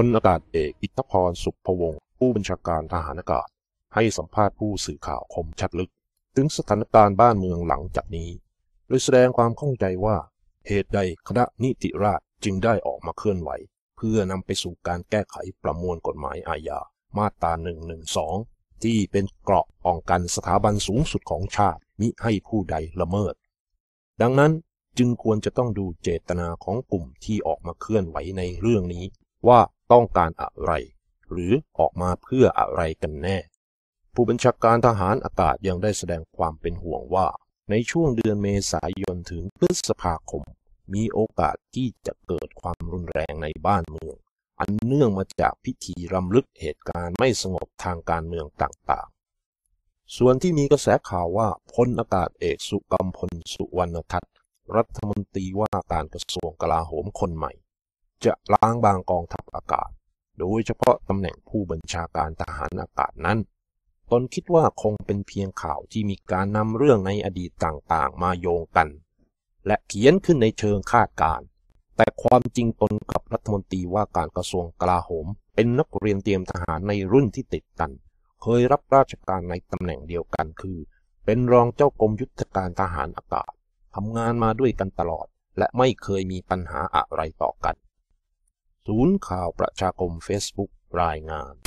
พลอากาศเอกอิทธพรสุภวงศ์ผู้บัญชาการทหารอากาศ ให้สัมภาษณ์ผู้สื่อข่าวคมชัดลึก ถึงสถานการณ์บ้านเมืองหลังจากนี้ โดยแสดงความข้องใจว่าเหตุใดคณะนิติราษฎร์จึงได้ออกมาเคลื่อนไหว เพื่อนำไปสู่การแก้ไขประมวลกฎหมายอาญามาตรา 112 ที่เป็นเกราะป้องกันสถาบันสูงสุดของชาติมิให้ผู้ใดละเมิด ดังนั้นจึงควรจะต้องดูเจตนาของกลุ่มที่ออกมาเคลื่อนไหวในเรื่องนี้ ว่าต้องการอะไร หรือออกมาเพื่ออะไรกันแน่ ผู้บัญชาการทหารอากาศยังได้แสดงความเป็นห่วงว่า ในช่วงเดือนเมษายนถึงพฤษภาคม มีโอกาสที่จะเกิดความรุนแรงในบ้านเมือง อันเนื่องมาจากพิธีรำลึกเหตุการณ์ไม่สงบทางการเมืองต่างๆ ส่วนที่มีกระแสข่าวว่าพลอากาศเอกสุกัมพลสุวรรณทัตรัฐมนตรีว่าการกระทรวงกลาโหมคนใหม่ จะล้างบางกองทัพอากาศ โดยเฉพาะตำแหน่งผู้บัญชาการทหารอากาศนั้น ตนคิดว่าคงเป็นเพียงข่าวที่มีการนำเรื่องในอดีตต่างๆ มาโยงกัน และเขียนขึ้นในเชิงคาดการณ์แต่ความจริงตนกับรัฐมนตรีว่าการกระทรวงกลาโหม เป็นนักเรียนเตรียมทหารในรุ่นที่ติดกัน เคยรับราชการในตำแหน่งเดียวกันคือ เป็นรองเจ้ากรมยุทธการทหารอากาศทำงานมาด้วยกันตลอด และไม่เคยมีปัญหาอะไรต่อกัน ศูนย์ข่าวประชาคมเฟซบุ๊กรายงาน